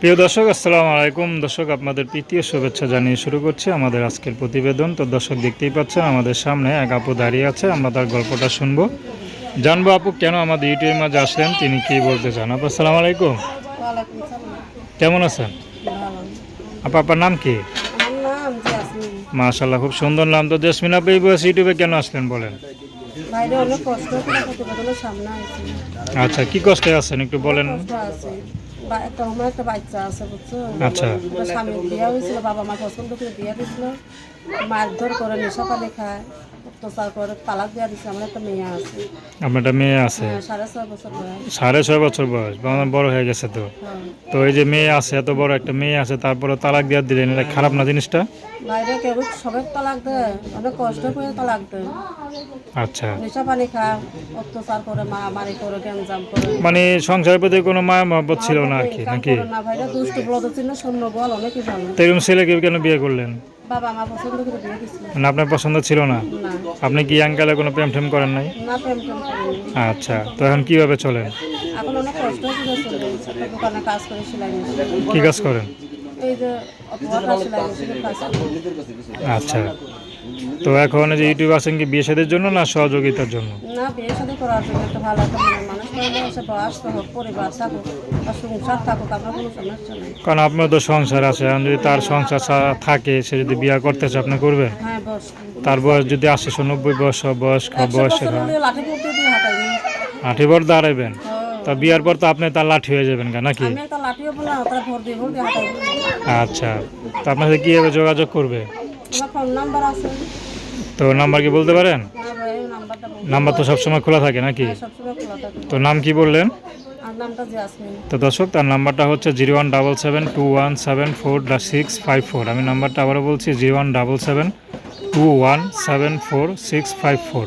প্রিয় দর্শক আসসালামু আলাইকুম। দর্শক আপনাদের প্রীতীয় শুভেচ্ছা জানিয়ে শুরু করছি আমাদের আজকের প্রতিবেদন। তো দর্শক দেখতেই পাচ্ছেন আমাদের সামনে এক আপু দাঁড়িয়ে আছে আমরা তার গল্পটা শুনব। জানব আপু কেন আমাদের ইউটিউবের মাঝে আসলেন তিনি কি বলতে চান? আপু আসসালামু আলাইকুম। কেমন আছেন? আপু আপনার নাম কি? মাশাল্লাহ খুব সুন্দর নাম। তো জেসমিন আপু এই বয়সে ইউটিউবে কেন আসলেন বলেন? আচ্ছা কি কষ্টে আছেন একটু বলেন? একটা আমার একটা বাচ্চা আছে বুঝছ? আচ্ছা। স্বামীর বিয়ে হয়েছিল বাবা মা পছন্দ করে বিয়ে দিয়েছিল। মারধর করে নেশা পানি অত্যাচার করে তালাক দেওয়া দিচ্ছে আমার একটা মেয়ে আছে। আপনার একটা মেয়ে আছে। হ্যাঁ, সাড়ে ছয় বছর বয়স। সাড়ে ছয় বছর বয়স বড় হয়ে গেছে তো। হ্যাঁ। তো এই যে মেয়ে আছে এত বড় একটা মেয়ে আছে তারপরে তালাক দিয়ে দিলেন এটা খারাপ না জিনিসটা? বাইরে কেউ সবাই তালাক দেয় অনেক কষ্ট করে তালাক দেয়। আচ্ছা। নেশা পানি খায় অত্যাচার করে মা মারি করে গ্যাঞ্জাম করে। মানে সংসারের প্রতি কোনো মায়া মহব্বত ছিল না আর কি নাকি? করে না ভাইরা দুষ্ট ব্রত চিহ্ন শূন্য বল অনেকই ভালো তো এরকম ছেলেকে কেন বিয়ে করলেন? বাবা মা পছন্দ করে বিয়ে দিছিল মানে আপনার পছন্দ ছিল না? না। আপনি কি আঙ্কালে কোনো প্রেম ঠেম করেন নাই? না প্রেম টেম করিনি। আচ্ছা তো এখন কীভাবে চলেন? এখন অনেক কষ্ট করে চলে দোকানে কাজ করে সেলাই কি কাজ করেন? আচ্ছা। তো এখন যে ইউটিউব আছেন কি বিয়ে সাদের জন্য না সহযোগিতার জন্য? না বিয়ে করার জন্য একটা ভালো একটা মানুষ পাইলে সে বয়স হোক পরিবার থাকুক সংসার থাকুক আমার কোনো সমস্যা নেই। কারণ আপনার তো সংসার আছে এখন যদি তার সংসার থাকে সে যদি বিয়ে করতে চায় আপনি করবেন? হ্যাঁ তার বয়স যদি আশি নব্বই বয়স হয়। হলে লাঠি বর দাঁড়াবেন হ্যাঁ। তা বিয়ার পর তো আপনি তার লাঠি হয়ে যাবেন নাকি? আচ্ছা তো আপনার সাথে কীভাবে যোগাযোগ করবে? তো নাম্বার কি বলতে পারেন? নাম্বার তো সবসময় খোলা থাকে নাকি? হ্যাঁ, তো নাম কি বললেন? তো দর্শক তার নাম্বারটা হচ্ছে zero one double seven two one seven four six five four. আমি নাম্বারটা আবারও বলছি zero one double seven two one seven four six five four.